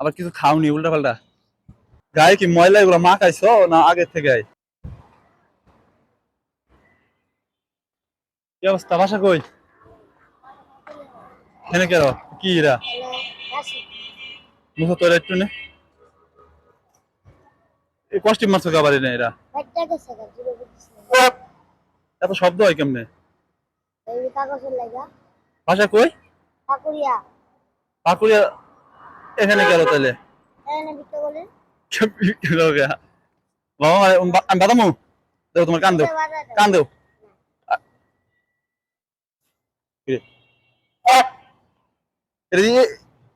আবার কিছু খাওনি উল্টা পাল্টা গায়ে কি ময়লা এগুলো মা খাইছো না আগের থেকে? কি অবস্থা বাসা কই? এখানে কেন কি এরা? মুখ তোর একটু নে। এই কষ্টিম মারছো কাবারি না এরা? এত শব্দ হয় কেমনে? ভাষা কই? পাকুড়িয়া এখানে গেল তাহলে। বাবা আমি বাদামু। দেখো তোমার কান দেও। কান দেও। এটা দিয়ে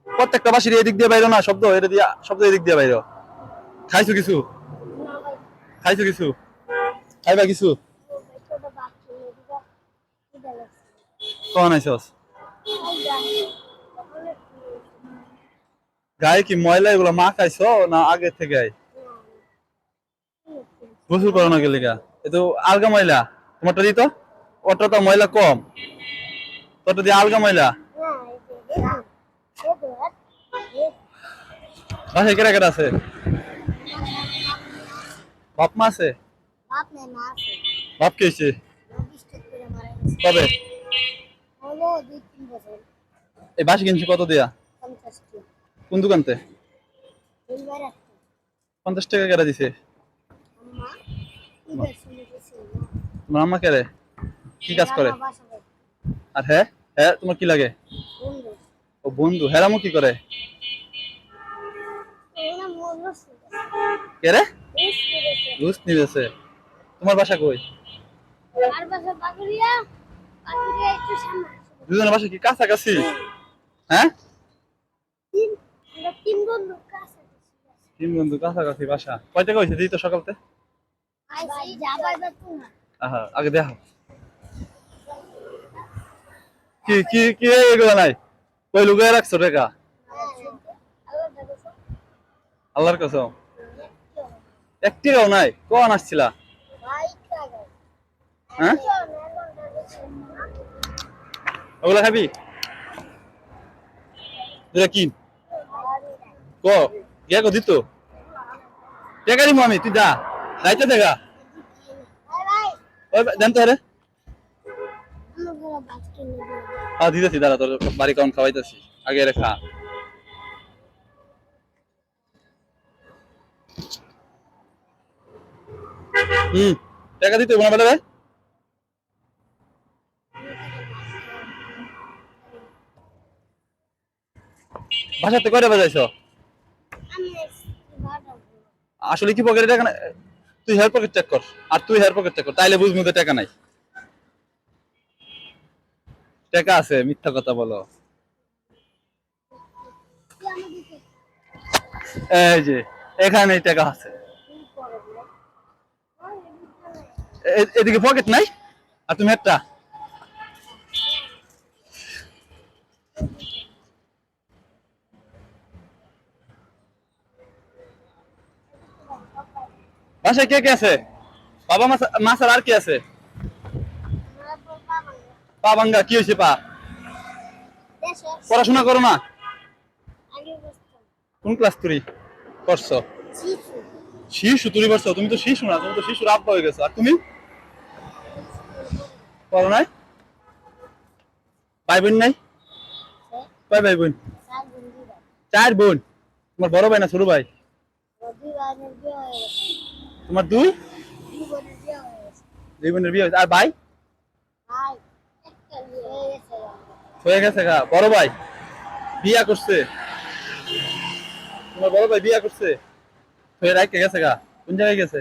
প্রত্যেকটা বাসির এদিক দিয়ে বাইরো না শব্দ। এটা দিয়ে শব্দ এদিক দিয়ে বাইরো। খাইছো কিছু? খাইছো কিছু? খাইবা কিছু? কখন আইসস গায়ে কি ময়লা এগুলো মা খাইছো না আগে থেকে? গোসল করো না গেলে তো আলগা ময়লা। তোমারটা দিত? ওটা তো ময়লা কম। তোরটা দিয়ে আলগা ময়লা? বাসায় কেরা কেরা আছে। বাপ মা আছে? বাপ কে হয়েছে কবে? এই বাসি কিনছি কত দিয়া? কোন দোকানতে? পঞ্চাশ টাকা কেরা দিছে। তোমার আম্মা কেরে কি কাজ করে? আর হ্যাঁ? হ্যাঁ তোমার কি লাগে? ও বন্ধু হেরামু কি করে? কেরে ঘুষ নিবেছে তোমার বাসা কই? দুজনের বাসা কি কাছাকাছি? হ্যাঁ? তিন বন্ধু কাছাকাছি বাসা। কয় টাকা হয়েছে দিই তো সকালতে আগে দেখো কি কি কি এগুলো নাই? কই রাখছো টাকা? আল্লাহর কসম। একটিও নাই? কখন আসছিলা? হ্যাঁ? ওগুলা খাবি? কিন ক? দিত? টাকা দিমু আমি? তুই যা। দায়িত্ব দেখা ওই দিতেছি দাদা তোর বাড়ি কাউন খাওয়াইতেছি? আগে রে খা। হুম টাকা দিতে না রে? বাসাতে কয়টা বাজাইছো? আসলে কি পকেটে টাকা তুই হেয়ার পকেট চেক কর। আর তুই হেয়ার পকেট চেক কর, তাইলে বুঝবি তো টাকা নাই। টাকা আছে, মিথ্যা কথা বলো। এই যে এখানে টাকা আছে। এদিকে পকেট নাই? আর তুমি একটা? বাসায় কে কে আছে? বাবা মাছ আর কি আছে? পা ভাঙ্গা, কি হয়েছে পা? পড়াশোনা করো না? কোন ক্লাস তুই করছ শিশু, তুমি করছ তুমি তো শিশু না, তুমি তো শিশুর আব্বা হয়ে গেছো। আর তুমি? করো নাই? ভাই বোন নাই? কয় ভাই বোন? চার বোন। তোমার বড় ভাই না ছোট ভাই? তোমার দুই? দুই বোনের বিয়ে আর ভাই? হয়ে গেছে গা। বড় ভাই? বিয়া করছে। তোমার বড় ভাই বিয়া করছে। হয়ে রাখতে গেছে গা। কোন জায়গায় গেছে?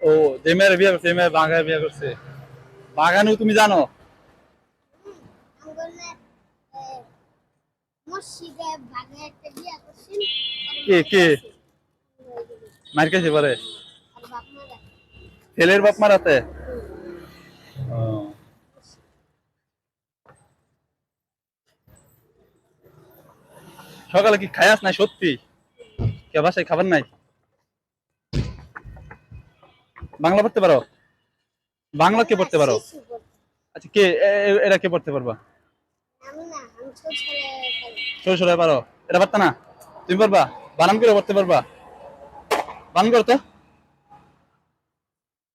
ও, যে মেয়ের বিয়ে করছে মেয়ের বাগায় বিয়ে করছে। বাগানেও তুমি জানো? কে কে? মার পরে ছেলের বাপ মারাতে ও। সকালে কি খায়াস নাই সত্যি? কে বাসায় খাবার নাই? বাংলা পড়তে পারো? বাংলা কে পড়তে পারো? আচ্ছা কে এ- এ- এরা কে পড়তে পারবা? আমি না আমি ছোট ছেলে। সরে সরে পারো। এটা পারতা না? তুমি পারবা? বানান করে পড়তে পারবা? বানান করো তো।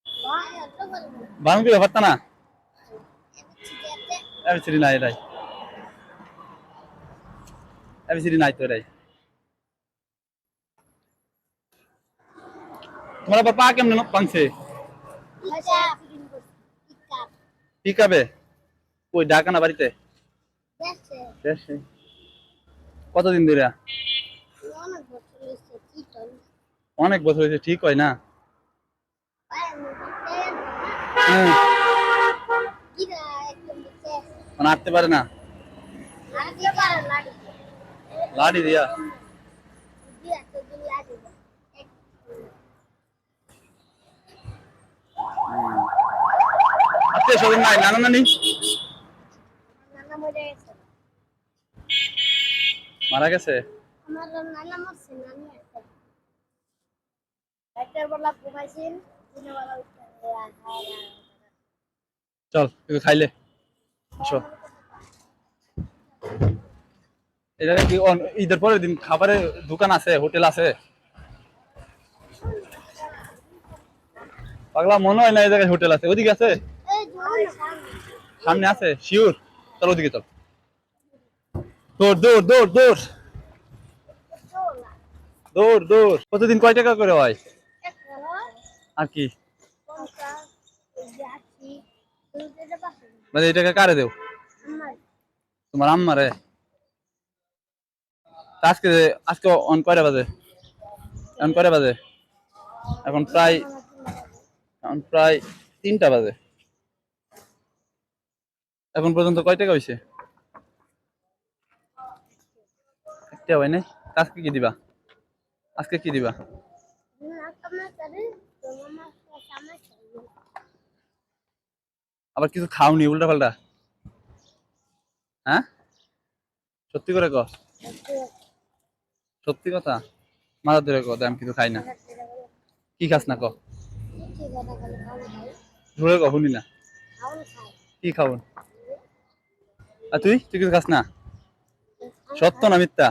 বাহ, এত বলব। বানান করে পারতা না? এবিসিডি নাই এটাই। এবিসিডি নাই তো এটাই। তোমার আবার পা কেমন পাংছে ঢাকা না বাড়িতে? দেশে। কতদিন ধরে? অনেক বছর হয়েছে, ঠিক হয় না? দিচ্ছে। মানে পারে না? লাড়ি? দিয়া। আত্মীয় স্বজন নাই নানি নানা মরে গেছে। মারা গেছে? আমার নানা মরছে, নানি ঘুমাইছেন। চল একটু খাইলে। আসো। এই কি ঈদের পরের দিন খাবারের দোকান আছে হোটেল আছে? পাগলা মনে হয় না এই জায়গায় হোটেল আছে। ওদিকে আছে? সামনে। সামনে আছে শিওর চল ওদিকে চল। দৌড় দৌড় দৌড় দৌড়। দৌড় দৌড়। প্রতিদিন কয় টাকা করে হয়? আর কি। মানে এই টাকা কারে দেও? তোমার আম্মারে? আজকে আজকে অন কয়টা বাজে? অন কয়টা বাজে? এখন প্রায় এখন প্রায় তিনটা বাজে। এখন পর্যন্ত কয় টাকা হয়েছে একটা হয় তা আজকে কি দিবা? আজকে কি দিবা? আবার কিছু খাওনি, উল্টা পাল্টা? হ্যাঁ? সত্যি করে ক? সত্যি কথা? মাথা ধরে কথা আমি কিছু খাই না। কি খাস না ক? ধরে ক, শুনি না। কি খাব? আর তুই? তুই কিছু খাস না? সত্য না মিথ্যা?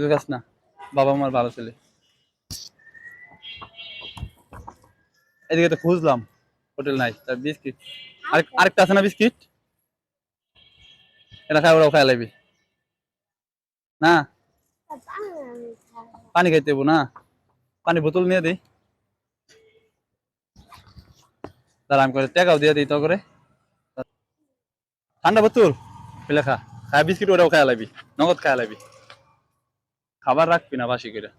কিছু খাস না। বাবা আমার ভালো ছেলে। এদিকে তো খুঁজলাম, হোটেল নাই তার বিস্কিট। আরেক, আরেকটা আছে না বিস্কিট? এটা খাই ওরাও খাই লাগবি। না? পানি খাইতে না। পানি বোতল নিয়ে দিই। দাঁড়া, আমি করে টেকাও দিয়ে দিই তো করে। ঠান্ডা বোতল? পেলে খা। খায় বিস্কিট ওরাও খাই লাগবি। নগদ খাই লাগবি। খাবার রাখবি না বাসি করে।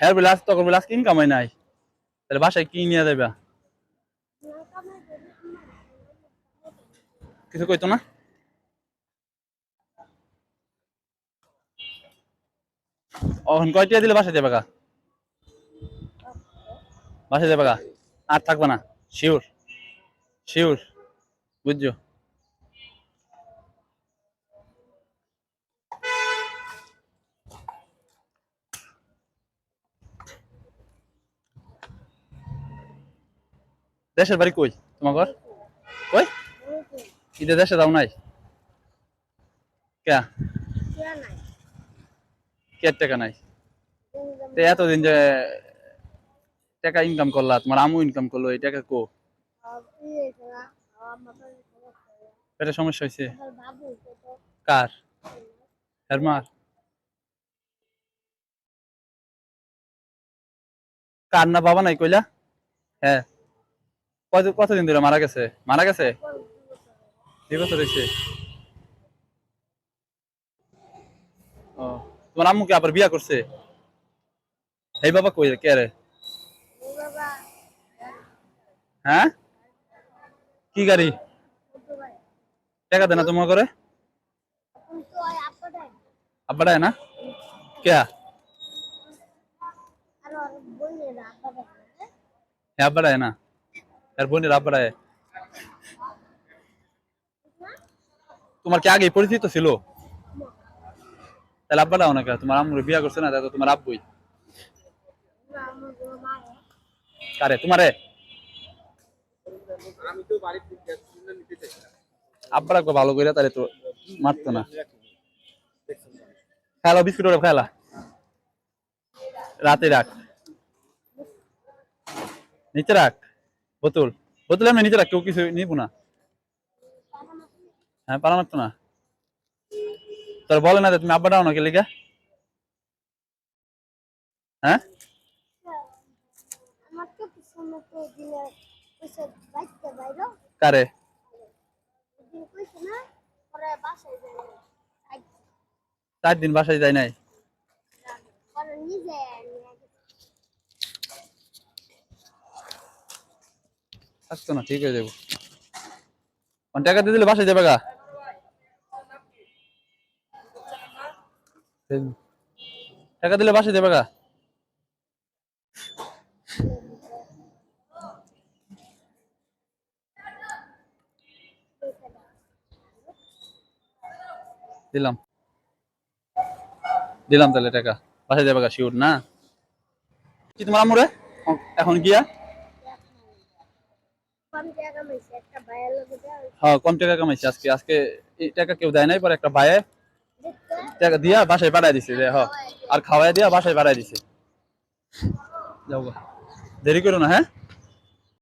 হ্যাঁ বিলাস, তখন বিলাস কিন কামাই নাই? তাহলে বাসায় কি নিয়ে যাবে কিছু কইতো না? কয়টিয়া দিলে বাসায় যাবে গা? বাসায় যাবে গা? আর থাকবে না? শিওর শিওর বুঝছ? দেশের বাড়ি কই? তোমার ঘর? কই? ঈদে দেশে যাও নাই? কে? কে টাকা নাই? এতদিন যে টাকা ইনকাম করলা, তোমার আমু ইনকাম করল, এই টাকা কো? পেটে সমস্যা হয়েছে কার? হেরমার? কার না বাবা নাই কইলা? হ্যাঁ। কতদিন ধরে মারা গেছে? মারা গেছে? দুই বছর হয়েছে। ও, তোমার আম্মু কি আবার বিয়া করছে? এই বাবা কই, কে রে? হ্যাঁ? কি গাড়ি? টাকা দেনা তোমার করে আপনাদের আব্বাটা না? কে? হ্যাঁ আব্বাটা না। বোনের তোমার কি আগে পরিচিত ছিল? তাহলে আব্বাটা অনেক তোমার আম্মুর বিয়া করছে না তোমার আব্বুই। কারে, তোমারে? আমি তো বাড়ির থেকে গ্যাস সিলিন্ডার নিতে চাইছিলাম আব্বা ভালো করে তাহলে তো মারতো না। খেলা বিস্কুট ওরা খেলা। রাতে রাখ। নিচে রাখ। বোতল বোতল আমি নিচে রাখ, কেউ কিছু নিব না। হ্যাঁ পালা মারতো না। তোর বলে না তুমি আব্বা ডাও না কে হ্যাঁ? কারে? পরে চার দিন বাসায় যায় নাই? নিজে নিয়ে গেছে থাকতো না, ঠিক হয়ে যাব। টাকা দিয়ে দিলে বাসায় যাবে গা? টাকা দিলে বাসায় যাবে গা? দিলাম। দিলাম তাহলে টাকা। বাসায় যাবে গা শিওর না? কি তোমার আমরে এখন গিয়া কম টাকা মেছে একটা ভাইয়ের লোকে দেওয়া হ্যাঁ কম টাকা কামাইছে আজকে। আজকে এই টাকা কেউ দেয় নাই পরে একটা ভাইয়ে টাকা দিয়া বাসায় পাঠাই দিছে যে হ আর খাওয়াই দিয়া বাসায় পাঠাই দিছে। যাও। দেরি করো না হ্যাঁ?